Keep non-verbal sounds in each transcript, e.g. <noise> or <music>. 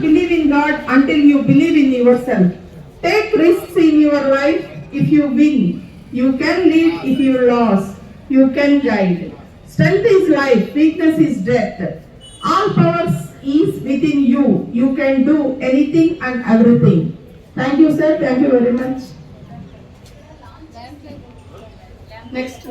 believe in God until you believe in yourself. Take risks in your life if you win. You can lead if you lose. You can guide. Strength is life, weakness is death. All powers is within you. You can do anything and everything. Thank you, sir. Thank you very much. Next.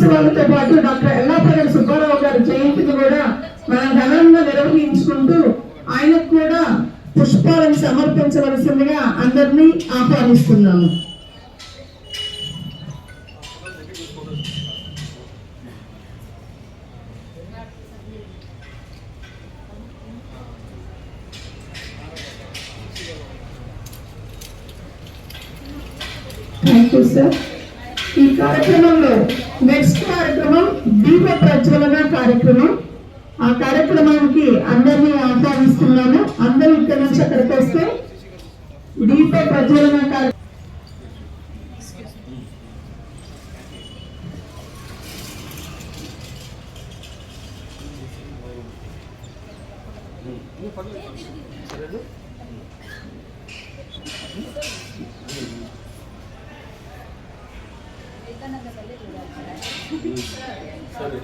యువజనోత్సవాలతో పాటు doctor ఎల్లాపల్లి Subbarao గారి జయంతిని కూడా మనం ఘనంగా నిర్వహించుకుంటూ ఆయనకు కూడా పుష్పాలను సమర్పించవలసిందిగా అందరినీ ఆహ్వానిస్తున్నాము. థ్యాంక్ యూ సార్ ఈ కార్యక్రమంలో నెక్స్ట్ కార్యక్రమం దీప ప్రజ్వలన కార్యక్రమం. ఆ కార్యక్రమానికి అందరినీ ఆహ్వానిస్తున్నాను. అందరూ ఇక్కడి నుంచి అక్కడికి వస్తే దీప ప్రజ్వలన ಸರಿ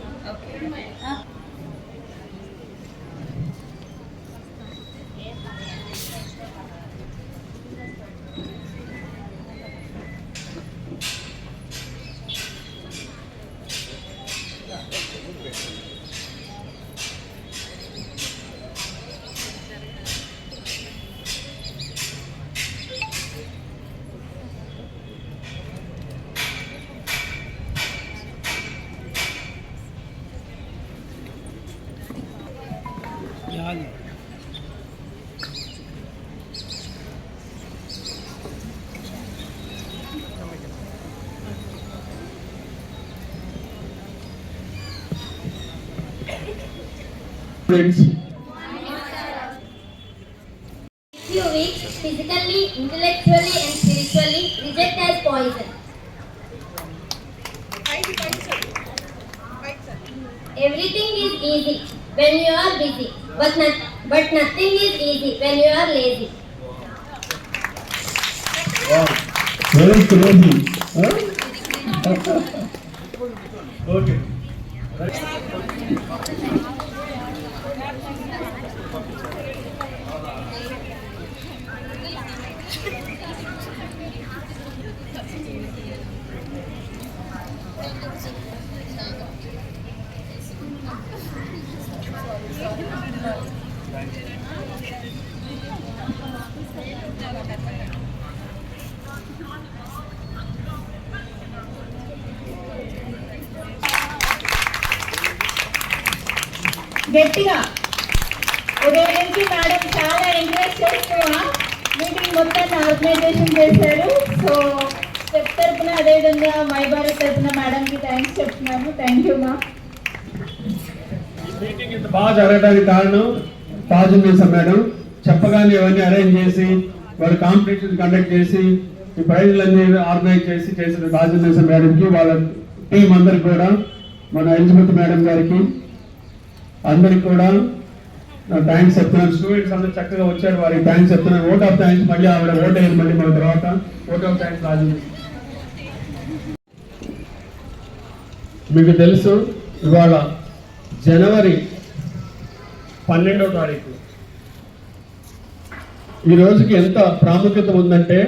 Friends, few weeks physically, intellectually, and spiritually reject as poison. Everything is easy when you are busy, but not, but nothing is easy when you are lazy. wow, very crazy. Huh? <laughs> okay. గట్టిగా. ఉదయం నుంచి madam చాలా encourage చేస్తూ meeting మొత్తాన్ని organisation చేశారు. So step తరఫున అదేవిధంగా my Bharat మేడంకి థ్యాంక్స్ చెప్తున్నాను. థ్యాంక్ యూ మా మీటింగ్ ఇంత బాగా జరగడానికి కారణం తాజున్నీసా మేడం. చెప్పగానే ఇవన్నీ అరేంజ్ చేసి వారి కాంపిటీషన్ కండక్ట్ చేసి ఈ ప్రైజులన్నీ ఆర్గనైజ్ చేసి చేసిన తాజున్నీసా మేడంకి వాళ్ళ టీం అందరికి కూడా మన ఎలిజబెత్ మేడం గారికి అందరికి కూడా నా థ్యాంక్స్ చెప్తున్నాను. స్టూడెంట్స్ అందరూ చక్కగా వచ్చారు. వారికి థ్యాంక్స్ చెప్తున్నాను. ఓట్ ఆఫ్ థ్యాంక్స్ మళ్ళీ ఆవిడ ఓట్ అయ్యింది మళ్ళీ మన తర్వాత. Vote of thanks Raju. మీకు తెలుసు ఇవాళ జనవరి పన్నెండవ తారీఖు. ఈ రోజుకి ఎంత ప్రాముఖ్యత ఉందంటే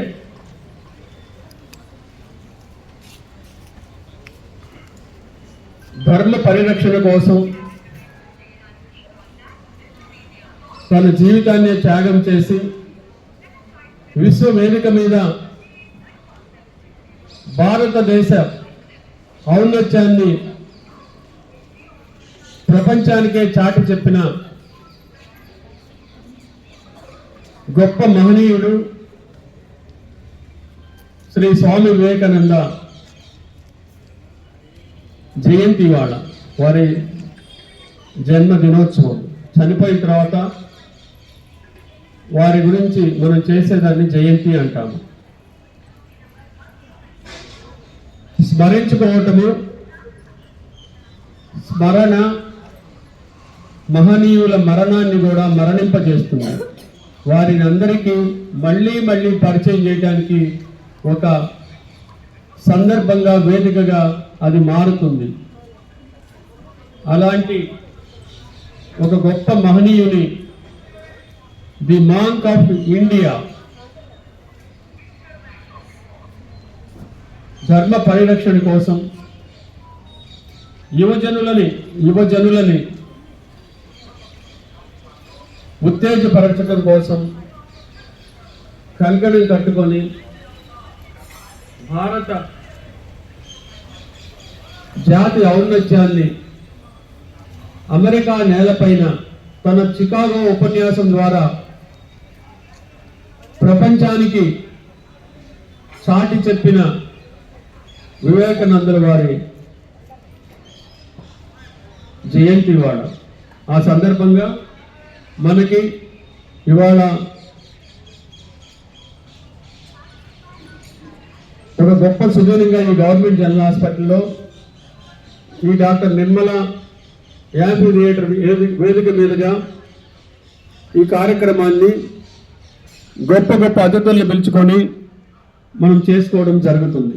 ధర్మ పరిరక్షణ కోసం తన జీవితాన్ని త్యాగం చేసి విశ్వవేదిక మీద భారతదేశ ఔన్నత్యాన్ని ప్రపంచానికే చాటి చెప్పిన గొప్ప మహనీయుడు శ్రీ స్వామి వివేకానంద జయంతి వాళ్ళ వారి జన్మ దినోత్సవం చనిపోయిన తర్వాత వారి గురించి మనం చేసేదాన్ని జయంతి అంటాము స్మరించుకోవటము స్మరణ మహనీయుల మరణాన్ని కూడా మరణింపజేస్తుంది. వారిని అందరికీ మళ్ళీ మళ్ళీ పరిచయం చేయడానికి ఒక సందర్భంగా వేదికగా అది మారుతుంది. అలాంటి ఒక గొప్ప మహనీయుని ది మాంక్ ఆఫ్ ఇండియా. ధర్మ పరిరక్షణ కోసం యువజనులని యువజనులని ఉత్తేజపరచడం కోసం కంకణం కట్టుకొని భారత జాతి ఔన్నత్యాన్ని అమెరికా నేలపైన తన చికాగో ఉపన్యాసం ద్వారా ప్రపంచానికి చాటి చెప్పిన వివేకానందుల వారి జయంతి వాడ ఆ సందర్భంగా మనకి ఇవాళ ఒక గొప్ప సుదీర్ఘంగా ఈ గవర్నమెంట్ జనరల్ హాస్పిటల్లో ఈ డాక్టర్ నిర్మల యాంఫీ థియేటర్ వేదిక మీదుగా ఈ కార్యక్రమాన్ని గొప్ప గొప్ప అతిథుల్ని పిలుచుకొని మనం చేసుకోవడం జరుగుతుంది.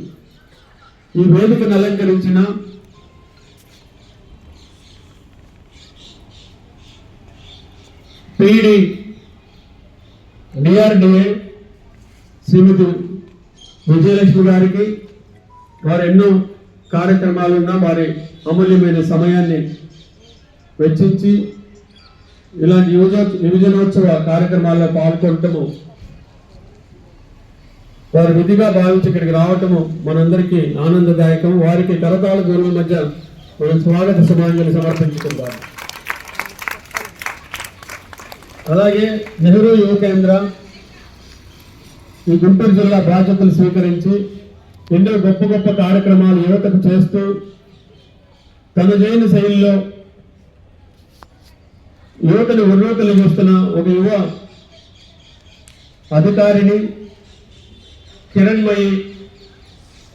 ఈ వేదికను అలంకరించిన పిడి డిఆర్డిఏ శ్రీమతి విజయలక్ష్మి గారికి వారు ఎన్నో కార్యక్రమాలున్నా వారి అమూల్యమైన సమయాన్ని వెచ్చించి ఇలాంటి యువజో యువజనోత్సవ కార్యక్రమాల్లో పాల్గొనటము వారు విధిగా భావించి ఇక్కడికి రావటము మనందరికీ ఆనందదాయకం. వారికి కరతాళ గురువుల మధ్య మనం స్వాగత సమాజాన్ని సమర్పించుకుందాం. అలాగే నెహ్రూ యువ కేంద్ర ఈ గుంటూరు జిల్లా బాధ్యతలు స్వీకరించి ఎన్నో గొప్ప గొప్ప కార్యక్రమాలు యువతకు చేస్తూ తన జైన శైలిలో యువతని ఉర్రూతలు చూస్తున్న ఒక యువ అధికారిని కిరణ్మయి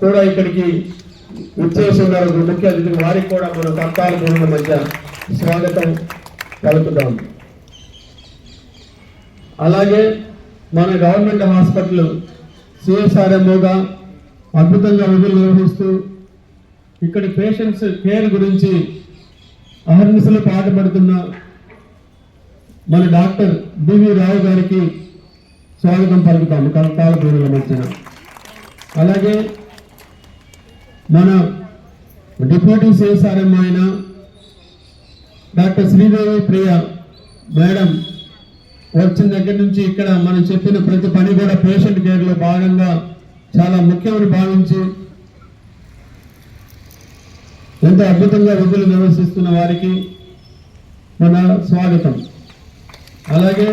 కూడా ఇక్కడికి వచ్చేసి ఉన్నారు. ముఖ్య అతిథులు వారికి కూడా మన కర్తాల గురువుల మధ్య స్వాగతం పలుకుదాం. అలాగే మన గవర్నమెంట్ హాస్పిటల్ సిఎస్ఆర్ఎంఓగా అద్భుతంగా విధులు నిర్వహిస్తూ ఇక్కడి పేషెంట్స్ కేర్ గురించి అహర్నిశలు పాటుపడుతున్న మన డాక్టర్ బివి రావు గారికి స్వాగతం పలుకుతాము కలకాల పేరుల మధ్యన. అలాగే మన డిప్యూటీ సిఎస్ఆర్ఎం ఆయన డాక్టర్ శ్రీదేవి ప్రియ మేడం వచ్చిన దగ్గర నుంచి ఇక్కడ మనం చెప్పిన ప్రతి పని కూడా పేషెంట్ కేర్లో భాగంగా చాలా ముఖ్యమని భావించి ఎంతో అద్భుతంగా విధులు నిర్వహిస్తున్న వారికి మన స్వాగతం. అలాగే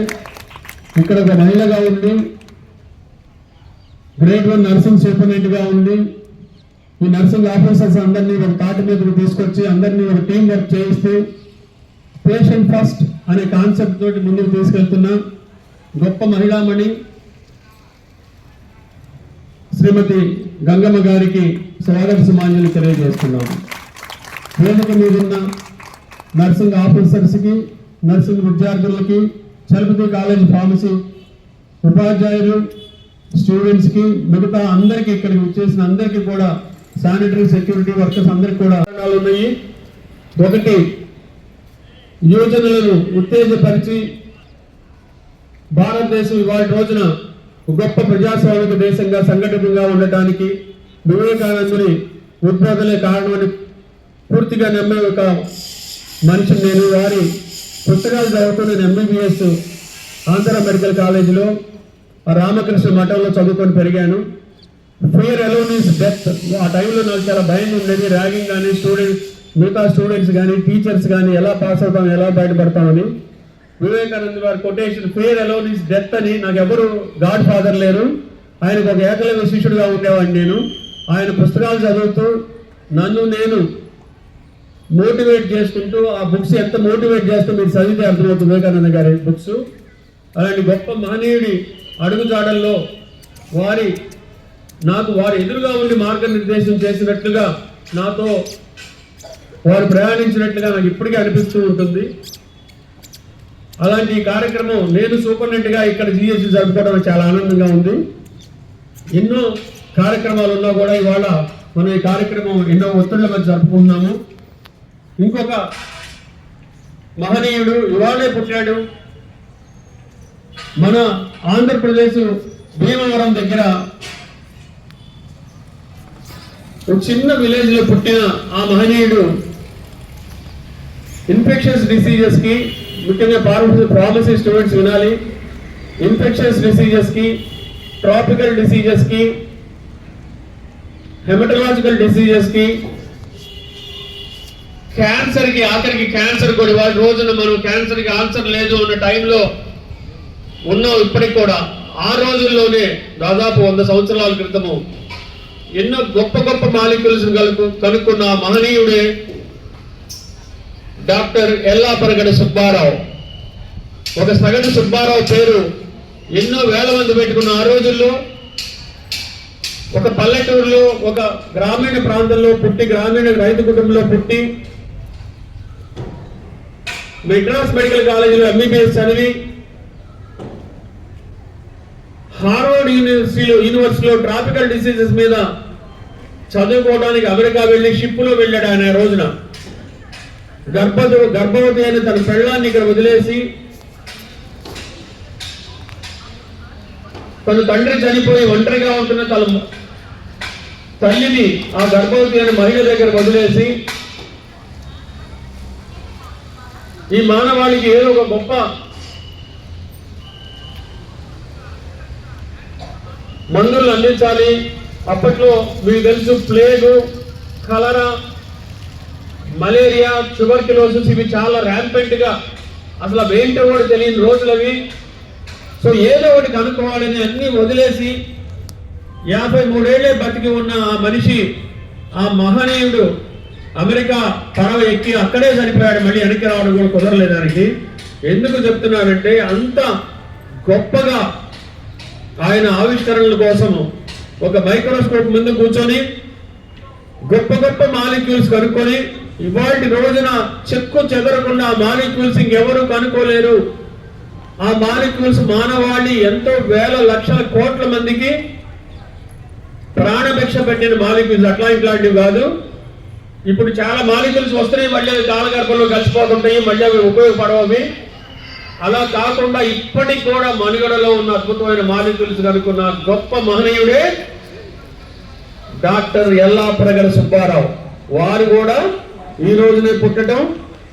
ఇక్కడ ఒక మహిళగా ఉండి గ్రేడ్ వన్ నర్సింగ్ సూపరింటెండెంట్గా ఉండి ఈ నర్సింగ్ ఆఫీసర్స్ అందరినీ ఒక తాటి మీదకి తీసుకొచ్చి అందరినీ ఒక టీం వర్క్ చేయిస్తూ పేషెంట్ ఫస్ట్ అనే కాన్సెప్ట్ తోటి ముందుకు తీసుకెళ్తున్న గొప్ప మహిళామణి శ్రీమతి గంగమ్మ గారికి స్వాగత సమాన్యాలు తెలియజేస్తున్నాము వేదిక మీదున్న నర్సింగ్ ఆఫీసర్స్కి నర్సింగ్ విద్యార్థులకి చలపతి కాలేజ్ ఫార్మసీ ఉపాధ్యాయులు స్టూడెంట్స్కి మిగతా అందరికీ ఇక్కడికి వచ్చేసిన అందరికీ కూడా శానిటరీ సెక్యూరిటీ వర్కర్స్ అందరికీ కూడా ఉన్నాయి. ఒకటి యువజనులను ఉత్తేజపరిచి భారతదేశం ఇవాళ రోజున గొప్ప ప్రజాస్వామిక దేశంగా సంఘటితంగా ఉండటానికి వివేకానందుని ఉద్బోధనే కారణమని పూర్తిగా నమ్మే ఒక మనిషిని నేను. వారి పుస్తకాలు చదువుతున్న ఎంబీబీఎస్ ఆంధ్ర మెడికల్ కాలేజీలో రామకృష్ణ మఠంలో చదువుకొని పెరిగాను. ఫియర్ అలోన్ ఈస్ డెత్ ఆ టైంలో నాకు చాలా భయం ఉండేది. ర్యాగింగ్ కానీ స్టూడెంట్స్ మిగతా స్టూడెంట్స్ కానీ టీచర్స్ కానీ ఎలా పాస్ అవుతాం ఎలా బయటపడతామని వివేకానంద వారి quotation fear alone is death అని నాకు ఎవరు గాడ్ ఫాదర్ లేరు. ఆయనకు ఒక ఏకలవ్య శిష్యుడిగా ఉండేవాడిని నేను. ఆయన పుస్తకాలు చదువుతూ నన్ను నేను మోటివేట్ చేసుకుంటూ ఆ బుక్స్ ఎంత మోటివేట్ చేస్తూ మీరు చదివితే అర్థమవుతుంది. వివేకానంద గారి బుక్స్ అలాంటి గొప్ప మహనీయుడి అడుగుజాడల్లో వారి నాకు వారి ఎదురుగా ఉండి మార్గనిర్దేశం చేసినట్లుగా నాతో వారు ప్రయాణించినట్లుగా నాకు ఇప్పటికీ అనిపిస్తూ ఉంటుంది. అలాంటి ఈ కార్యక్రమం నేను సూపరింటెండెంట్గా ఇక్కడ జిఎస్సి జరుపుకోవడం చాలా ఆనందంగా ఉంది. ఎన్నో కార్యక్రమాలు ఉన్నా కూడా ఇవాళ మనం ఈ కార్యక్రమం ఎన్నో ఒత్తిళ్ళ మధ్య జరుపుకుంటున్నాము. ఇంకొక మహనీయుడు ఇవాళే పుట్టాడు. మన ఆంధ్రప్రదేశ్ భీమవరం దగ్గర ఒక చిన్న విలేజ్లో పుట్టిన ఆ మహనీయుడు ఇన్ఫెక్షన్స్ డిసీజెస్కి ముఖ్యంగా ఫార్మసీ ఫార్మసీ స్టూడెంట్స్ వినాలి. ఇన్ఫెక్షన్స్ డిసీజెస్కి ట్రాపికల్ డిసీజెస్కి హెమటలాజికల్ డిసీజెస్కి క్యాన్సర్కి ఆఖరికి క్యాన్సర్ కూడా రోజున మనం క్యాన్సర్కి ఆన్సర్ లేదు అన్న టైంలో ఉన్నాం ఇప్పటికి కూడా. ఆ రోజుల్లోనే దాదాపు వంద సంవత్సరాల క్రితము ఎన్నో గొప్ప గొప్ప మాలిక్యూల్స్ కనుక్కున్న మహనీయుడే డాక్టర్ ఎల్లాపరగడ సుబ్బారావు. ఒక సగటు సుబ్బారావు పేరు ఎన్నో వేల మంది పెట్టుకున్న ఆ రోజుల్లో ఒక పల్లెటూరులో ఒక గ్రామీణ ప్రాంతంలో పుట్టి గ్రామీణ రైతు కుటుంబంలో పుట్టి మెడ్రాస్ మెడికల్ కాలేజీలో ఎంబీబీఎస్ చదివి హార్వర్డ్ యూనివర్సిటీలో యూనివర్సిటీలో ట్రాపికల్ డిసీజెస్ మీద చదువుకోవడానికి అమెరికా వెళ్ళి షిప్లో వెళ్ళాడు ఆయన రోజున. గర్భ గర్భవతి అయిన తన పెళ్ళాన్ని ఇక్కడ వదిలేసి తన తండ్రి చనిపోయి ఒంటరిగా ఉంటున్న తన తల్లిని ఆ గర్భవతి అయిన మహిళ దగ్గర వదిలేసి ఈ మానవాళికి ఏదో ఒక గొప్ప మందులు అందించాలి. అప్పట్లో మీకు తెలుసు ప్లేగు కలరా మలేరియా ట్యూబర్క్యులోసిస్ ఇవి చాలా ర్యాంపెంట్గా అసలు అవి ఏంటో కూడా తెలియని రోజులు అవి సో ఏదో ఒకటి కనుక్కోవాలని అన్నీ వదిలేసి యాభై మూడేళ్ళే బతికి ఉన్న ఆ మనిషి ఆ మహనీయుడు అమెరికా పడవ ఎక్కి అక్కడే చనిపోయాడు. మళ్ళీ వెనక్కి రావడం కూడా కుదరలేదానికి. ఎందుకు చెప్తున్నానంటే అంత గొప్పగా ఆయన ఆవిష్కరణల కోసం ఒక మైక్రోస్కోప్ ముందు కూర్చొని గొప్ప గొప్ప మాలిక్యూల్స్ కనుక్కొని ఇవాటి రోజున చెక్కు చెదరకుండా ఆ మాలిక్యూల్స్ ఇంకెవరు కనుక్కోలేరు. ఆ మాలిక్యూల్స్ మానవాళి ఎంతో వేల లక్షల కోట్ల మందికి ప్రాణభిక్ష పెట్టిన మాలిక్యూల్స్. అట్లా ఇట్లాంటివి కాదు. ఇప్పుడు చాలా మాలిక్యూల్స్ వస్తున్నాయి మళ్ళీ అవి కాలగర్భంలో కలిసిపోతుంటాయి మళ్ళీ అవి ఉపయోగపడవు అలా కాకుండా ఇప్పటికి కూడా మనుగడలో ఉన్న అద్భుతమైన మాలిక్యూల్స్ కనుక్కున్న గొప్ప మహనీయుడే డాక్టర్ ఎల్లాప్రగర సుబ్బారావు. వారు కూడా ఈ రోజునే పుట్టడం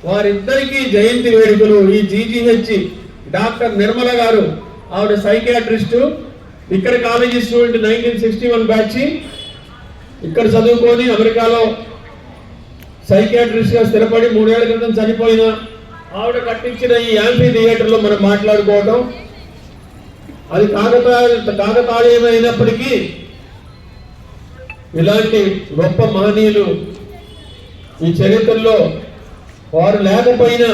వారిద్దరికీ జయంతి వేడుకలు ఈ జీజీహెచ్ డాక్టర్ నిర్మల గారు ఆవిడ సైకియాట్రిస్టు ఇక్కడ college student nineteen sixty one batch ఇక్కడ చదువుకొని అమెరికాలో సైకియాట్రిస్ట్గా స్థిరపడి మూడేళ్ళ క్రితం చనిపోయిన ఆవిడ కట్టించిన ఈ యాంఫీ థియేటర్లో మనం మాట్లాడుకోవటం అది కాకతాళ కాకతాళీయమైనప్పటికీ ఇలాంటి గొప్ప మహనీయులు ఈ చరిత్రలో వారు లేకపోయినా